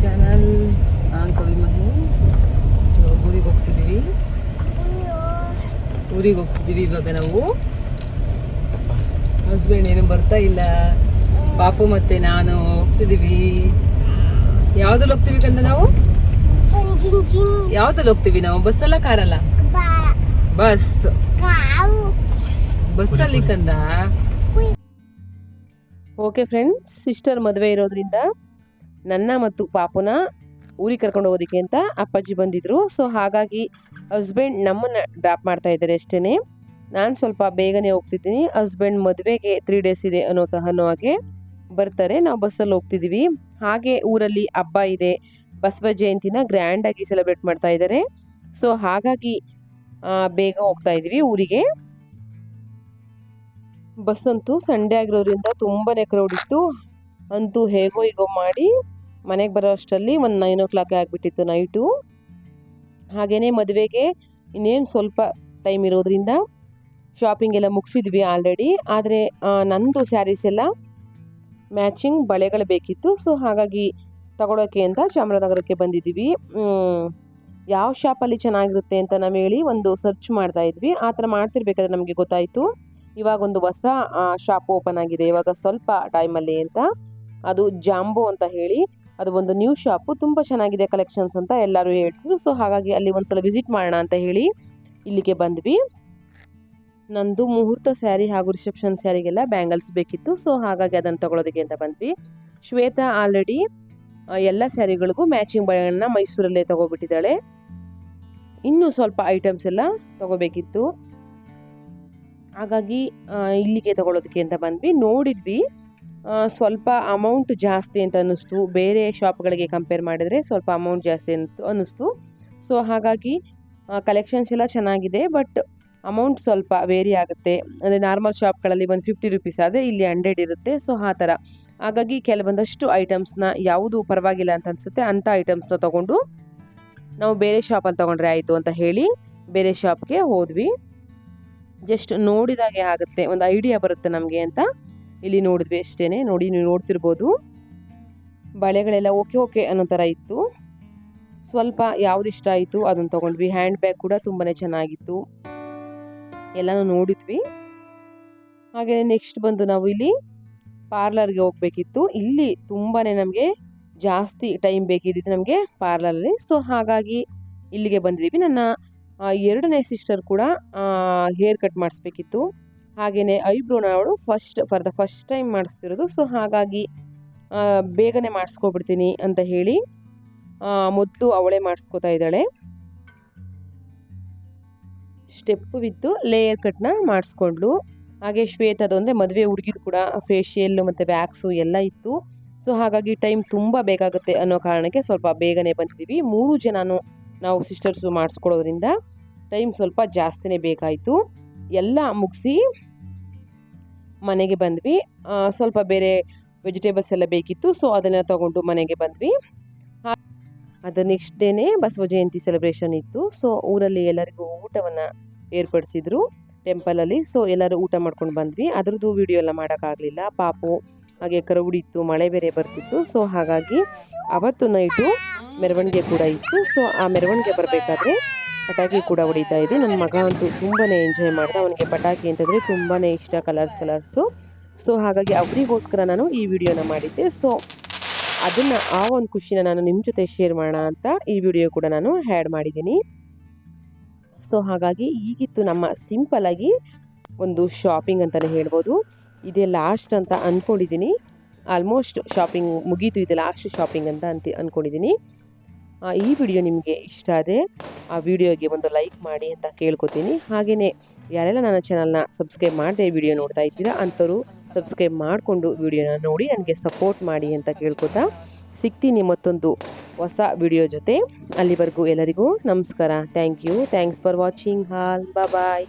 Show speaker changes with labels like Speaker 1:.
Speaker 1: Channel ನಾನು ಕವಿ ಮಹಿ ಊರಿಗೆ ಹೋಗ್ತಿದ್ದೀವಿ. ಊರಿಗೆ ಹೋಗ್ತಿದ್ದೀವಿ ಇವಾಗ ನಾವು. ಹಸ್ಬೆಂಡ್ ಏನು ಬರ್ತಾ ಇಲ್ಲ. ಪಾಪು ಮತ್ತೆ ನಾನು ಹೋಗ್ತಿದ್ದೀವಿ. ಯಾವ್ದಲ್ಲಿ ಹೋಗ್ತೀವಿ ಕಂದ ನಾವು? ಯಾವ್ದಲ್ಲಿ ಹೋಗ್ತೀವಿ ನಾವು? ಬಸ್ಸಲ್ಲ ಕಾರಲ್ಲ ಬಸ್ ಬಸ್ಸಲ್ಲಿ ಕಂದ? ಓಕೆ ಫ್ರೆಂಡ್ಸ್ ಸಿಸ್ಟರ್ ಮದುವೆ ಇರೋದ್ರಿಂದ ನನ್ನ ಮತ್ತು ಪಾಪುನ ಊರಿಗೆ ಕರ್ಕೊಂಡು ಹೋಗೋದಕ್ಕೆ ಅಂತ ಅಪ್ಪಾಜಿ ಬಂದಿದ್ರು. ಸೊ ಹಾಗಾಗಿ ಹಸ್ಬೆಂಡ್ ನಮ್ಮನ್ನ ಡ್ರಾಪ್ ಮಾಡ್ತಾ ಇದ್ದಾರೆ ಅಷ್ಟೇನೆ. ನಾನು ಸ್ವಲ್ಪ ಬೇಗನೆ ಹೋಗ್ತಿದ್ದೀನಿ. ಹಸ್ಬೆಂಡ್ ಮದುವೆಗೆ ತ್ರೀ ಡೇಸ್ ಇದೆ ಅನ್ನೋ ಅನ್ನೋ ಹಾಗೆ ಬರ್ತಾರೆ. ನಾವು ಬಸ್ಸಲ್ಲಿ ಹೋಗ್ತಿದ್ದೀವಿ ಹಾಗೆ ಊರಲ್ಲಿ ಹಬ್ಬ ಇದೆ. ಬಸವ ಜಯಂತಿನ ಗ್ರ್ಯಾಂಡ್ ಆಗಿ ಸೆಲೆಬ್ರೇಟ್ ಮಾಡ್ತಾ ಇದ್ದಾರೆ. ಸೊ ಹಾಗಾಗಿ ಬೇಗ ಹೋಗ್ತಾ ಇದ್ದೀವಿ ಊರಿಗೆ. ಬಸ್ ಅಂತೂ ಸಂಡೇ ಆಗಿರೋದ್ರಿಂದ ತುಂಬಾ ಕ್ರೌಡ್ ಇತ್ತು. ಅಂತೂ ಹೇಗೋ ಈಗೋ ಮಾಡಿ ಮನೆಗೆ ಬರೋ ಅಷ್ಟರಲ್ಲಿ ಒಂದು ನೈನ್ ಓ ಕ್ಲಾಕ್ ಆಗಿಬಿಟ್ಟಿತ್ತು ನೈಟು ಹಾಗೇ ಮದುವೆಗೆ ಇನ್ನೇನು ಸ್ವಲ್ಪ ಟೈಮ್ ಇರೋದ್ರಿಂದ ಶಾಪಿಂಗ್ ಎಲ್ಲ ಮುಗಿಸಿದ್ವಿ ಆಲ್ರೆಡಿ ಆದರೆ ನಂದು ಸ್ಯಾರೀಸ್ ಎಲ್ಲ ಮ್ಯಾಚಿಂಗ್ ಬಳೆಗಳು ಬೇಕಿತ್ತು. ಸೊ ಹಾಗಾಗಿ ತಗೊಳೋಕೆ ಅಂತ ಚಾಮರಾಜನಗರಕ್ಕೆ ಬಂದಿದ್ದೀವಿ. ಯಾವ ಶಾಪಲ್ಲಿ ಚೆನ್ನಾಗಿರುತ್ತೆ ಅಂತ ನಾವು ಹೇಳಿ ಒಂದು ಸರ್ಚ್ ಮಾಡ್ತಾ ಇದ್ವಿ. ಆ ಥರ ಮಾಡ್ತಿರ್ಬೇಕಾದ್ರೆ ನಮಗೆ ಗೊತ್ತಾಯಿತು. ಇವಾಗ ಒಂದು ಹೊಸ ಶಾಪ್ ಓಪನ್ ಆಗಿದೆ. ಇವಾಗ ಸ್ವಲ್ಪ ಟೈಮಲ್ಲಿ ಅಂತ. ಅದು ಜಾಂಬೋ ಅಂತ ಹೇಳಿ, ಅದು ಒಂದು ನ್ಯೂ ಶಾಪು. ತುಂಬ ಚೆನ್ನಾಗಿದೆ ಕಲೆಕ್ಷನ್ಸ್ ಅಂತ ಎಲ್ಲರೂ ಹೇಳ್ತಿದ್ರು. ಸೊ ಹಾಗಾಗಿ ಅಲ್ಲಿ ಒಂದ್ಸಲ ವಿಸಿಟ್ ಮಾಡೋಣ ಅಂತ ಹೇಳಿ ಇಲ್ಲಿಗೆ ಬಂದ್ವಿ. ನಂದು ಮುಹೂರ್ತ ಸ್ಯಾರಿ ಹಾಗೂ ರಿಸೆಪ್ಷನ್ ಸ್ಯಾರಿಗೆಲ್ಲ ಬ್ಯಾಂಗಲ್ಸ್ ಬೇಕಿತ್ತು. ಸೊ ಹಾಗಾಗಿ ಅದನ್ನು ತಗೊಳೋದಕ್ಕೆ ಅಂತ ಬಂದ್ವಿ. ಶ್ವೇತಾ ಆಲ್ರೆಡಿ ಎಲ್ಲ ಸ್ಯಾರಿಗಳಿಗೂ ಮ್ಯಾಚಿಂಗ್ ಬಳೆಗಳನ್ನ ಮೈಸೂರಲ್ಲೇ ತಗೋಬಿಟ್ಟಿದ್ದಾಳೆ. ಇನ್ನೂ ಸ್ವಲ್ಪ ಐಟಮ್ಸ್ ಎಲ್ಲ ತಗೋಬೇಕಿತ್ತು. ಹಾಗಾಗಿ ಇಲ್ಲಿಗೆ ತಗೊಳೋದಕ್ಕೆ ಅಂತ ಬಂದ್ವಿ. ನೋಡಿದ್ವಿ. ಸ್ವಲ್ಪ ಅಮೌಂಟ್ ಜಾಸ್ತಿ ಅಂತ ಅನ್ನಿಸ್ತು. ಬೇರೆ ಶಾಪ್ಗಳಿಗೆ ಕಂಪೇರ್ ಮಾಡಿದರೆ ಸ್ವಲ್ಪ ಅಮೌಂಟ್ ಜಾಸ್ತಿ ಅಂತ ಅನ್ನಿಸ್ತು. ಸೊ ಹಾಗಾಗಿ ಕಲೆಕ್ಷನ್ಸ್ ಎಲ್ಲ ಚೆನ್ನಾಗಿದೆ ಬಟ್ ಅಮೌಂಟ್ ಸ್ವಲ್ಪ ವೇರಿ ಆಗುತ್ತೆ. ಅಂದರೆ ನಾರ್ಮಲ್ ಶಾಪ್ಗಳಲ್ಲಿ ಒಂದು ಫಿಫ್ಟಿ ರುಪೀಸ್ ಆದರೆ ಇಲ್ಲಿ ಹಂಡ್ರೆಡ್ ಇರುತ್ತೆ. ಸೊ ಆ ಥರ. ಹಾಗಾಗಿ ಕೆಲವೊಂದಷ್ಟು ಐಟಮ್ಸ್ನ ಯಾವುದು ಪರವಾಗಿಲ್ಲ ಅಂತ ಅನಿಸುತ್ತೆ ಅಂಥ ಐಟಮ್ಸ್ನ ತೊಗೊಂಡು ನಾವು ಬೇರೆ ಶಾಪಲ್ಲಿ ತೊಗೊಂಡ್ರೆ ಆಯಿತು ಅಂತ ಹೇಳಿ ಬೇರೆ ಶಾಪ್ಗೆ ಹೋದ್ವಿ. ಜಸ್ಟ್ ನೋಡಿದಾಗೆ ಆಗುತ್ತೆ. ಒಂದು ಐಡಿಯಾ ಬರುತ್ತೆ ನಮಗೆ ಅಂತ. ಇಲ್ಲಿ ನೋಡಿದ್ವಿ ಅಷ್ಟೇ ನೋಡಿ ನೀವು ನೋಡ್ತಿರ್ಬೋದು. ಬಳೆಗಳೆಲ್ಲ ಓಕೆ ಓಕೆ ಅನ್ನೋ ಥರ ಇತ್ತು. ಸ್ವಲ್ಪ ಯಾವ್ದು ಇಷ್ಟ ಆಯಿತು ಅದನ್ನು ತಗೊಂಡ್ವಿ. ಹ್ಯಾಂಡ್ ಬ್ಯಾಗ್ ಕೂಡ ತುಂಬಾ ಚೆನ್ನಾಗಿತ್ತು. ಎಲ್ಲನೂ ನೋಡಿದ್ವಿ. ಹಾಗೆ ನೆಕ್ಸ್ಟ್ ಬಂದು ನಾವು ಇಲ್ಲಿ ಪಾರ್ಲರ್ಗೆ ಹೋಗಬೇಕಿತ್ತು. ಇಲ್ಲಿ ತುಂಬಾ ನಮಗೆ ಜಾಸ್ತಿ ಟೈಮ್ ಬೇಕಿದ್ದು ನಮಗೆ ಪಾರ್ಲರಲ್ಲಿ. ಸೊ, ಹಾಗಾಗಿ ಇಲ್ಲಿಗೆ ಬಂದಿದ್ದೀವಿ. ನನ್ನ ಎರಡನೇ ಸಿಸ್ಟರ್ ಕೂಡ ಹೇರ್ ಕಟ್ ಮಾಡಿಸ್ಬೇಕಿತ್ತು. ಹಾಗೆಯೇ ಐಬ್ರೋನ ಅವಳು first for the first time ಮಾಡಿಸ್ತಿರೋದು. So ಹಾಗಾಗಿ ಬೇಗನೆ ಮಾಡಿಸ್ಕೊಬಿಡ್ತೀನಿ ಅಂತ ಹೇಳಿ ಮೊದಲು ಅವಳೇ ಮಾಡಿಸ್ಕೋತಾ ಇದ್ದಾಳೆ. ಸ್ಟೆಪ್ ವಿತ್ತು ಲೇಯರ್ ಕಟ್ನ ಮಾಡಿಸ್ಕೊಂಡ್ಲು ಹಾಗೆ ಶ್ವೇತದು ಅಂದರೆ ಮದುವೆ ಹುಡುಗಿದು ಕೂಡ ಫೇಶಿಯಲ್ ಮತ್ತು ವ್ಯಾಕ್ಸು ಎಲ್ಲ ಇತ್ತು. ಸೊ ಹಾಗಾಗಿ ಟೈಮ್ ತುಂಬ ಬೇಕಾಗುತ್ತೆ ಅನ್ನೋ ಕಾರಣಕ್ಕೆ ಸ್ವಲ್ಪ ಬೇಗನೆ ಬಂದಿದ್ದೀವಿ. ಮೂರು ಜನನು ನಾವು ಸಿಸ್ಟರ್ಸು ಮಾಡಿಸ್ಕೊಳ್ಳೋದ್ರಿಂದ ಟೈಮ್ ಸ್ವಲ್ಪ ಜಾಸ್ತಿನೇ ಬೇಕಾಯಿತು. ಎಲ್ಲ ಮುಗಿಸಿ ಮನೆಗೆ ಬಂದ್ವಿ. ಸ್ವಲ್ಪ ಬೇರೆ ವೆಜಿಟೇಬಲ್ಸ್ ಎಲ್ಲ ಬೇಕಿತ್ತು ಸೊ ಅದನ್ನು ತಗೊಂಡು ಮನೆಗೆ ಬಂದ್ವಿ. ಅದು ನೆಕ್ಸ್ಟ್ ಡೇನೇ ಬಸವ ಜಯಂತಿ ಸೆಲೆಬ್ರೇಷನ್ ಇತ್ತು. ಸೊ ಊರಲ್ಲಿ ಎಲ್ಲರಿಗೂ ಊಟವನ್ನು ಏರ್ಪಡಿಸಿದ್ರು ಟೆಂಪಲಲ್ಲಿ ಸೊ ಎಲ್ಲರೂ ಊಟ ಮಾಡ್ಕೊಂಡು ಬಂದ್ವಿ. ಅದರದ್ದು ವಿಡಿಯೋ ಎಲ್ಲ ಮಾಡೋಕ್ಕಾಗಲಿಲ್ಲ. ಪಾಪು, ಹಾಗೆ ಕರವುಡಿತ್ತು ಮಳೆ ಬೇರೆ ಬರ್ತಿತ್ತು. ಸೊ ಹಾಗಾಗಿ ಅವತ್ತು ನೈಟು ಮೆರವಣಿಗೆ ಕೂಡ ಇತ್ತು. ಸೊ ಆ ಮೆರವಣಿಗೆ ಬರಬೇಕಾದ್ರೆ ಪಟಾಕಿ ಕೂಡ ಹೊಡಿತಾ ಇದೆ ನನ್ನ ಮಗ ಅಂತೂ ತುಂಬಾ ಎಂಜಾಯ್ ಮಾಡಿದೆ. ಅವನಿಗೆ ಪಟಾಕಿ ಅಂತಂದರೆ ತುಂಬಾ ಇಷ್ಟ ಕಲರ್ಸ್ ಕಲರ್ಸು ಸೊ ಹಾಗಾಗಿ ಅವರಿಗೋಸ್ಕರ ನಾನು ಈ ವಿಡಿಯೋನ ಮಾಡಿದ್ದೆ. ಸೊ ಅದನ್ನು ಆ ಒಂದು ಖುಷಿನ ನಾನು ನಿಮ್ಮ ಜೊತೆ ಶೇರ್ ಮಾಡೋಣ ಅಂತ ಈ ವಿಡಿಯೋ ಕೂಡ ನಾನು ಹ್ಯಾಡ್ ಮಾಡಿದ್ದೀನಿ. ಸೊ ಹಾಗಾಗಿ ಈಗಿತ್ತು ನಮ್ಮ ಸಿಂಪಲ್ ಆಗಿ ಒಂದು ಶಾಪಿಂಗ್ ಅಂತಲೇ ಹೇಳ್ಬೋದು. ಇದೇ ಲಾಸ್ಟ್ ಅಂತ ಅಂದ್ಕೊಂಡಿದ್ದೀನಿ ಆಲ್ಮೋಸ್ಟ್ ಶಾಪಿಂಗ್ ಮುಗೀತು. ಇದೆ ಲಾಸ್ಟ್ ಶಾಪಿಂಗ್ ಅಂತ ಅಂತ ಅಂದ್ಕೊಂಡಿದ್ದೀನಿ ಈ ವಿಡಿಯೋ ನಿಮಗೆ ಇಷ್ಟ ಆದರೆ ಆ ವಿಡಿಯೋಗೆ ಒಂದು ಲೈಕ್ ಮಾಡಿ ಅಂತ ಕೇಳ್ಕೊತೀನಿ. ಹಾಗೆಯೇ ಯಾರೆಲ್ಲ ನನ್ನ ಚಾನಲ್ನ ಸಬ್ಸ್ಕ್ರೈಬ್ ಮಾಡದೆ ವಿಡಿಯೋ ನೋಡ್ತಾ ಇದ್ದೀರಾ, ಅಂಥವ್ರು ಸಬ್ಸ್ಕ್ರೈಬ್ ಮಾಡಿಕೊಂಡು ವಿಡಿಯೋನ ನೋಡಿ, ನನಗೆ ಸಪೋರ್ಟ್ ಮಾಡಿ ಅಂತ ಕೇಳ್ಕೊತಾ ಸಿಗ್ತೀನಿ ಮತ್ತೊಂದು ಹೊಸ ವಿಡಿಯೋ ಜೊತೆ. ಅಲ್ಲಿವರೆಗೂ ಎಲ್ಲರಿಗೂ ನಮಸ್ಕಾರ. Thank you thanks for watching hall bye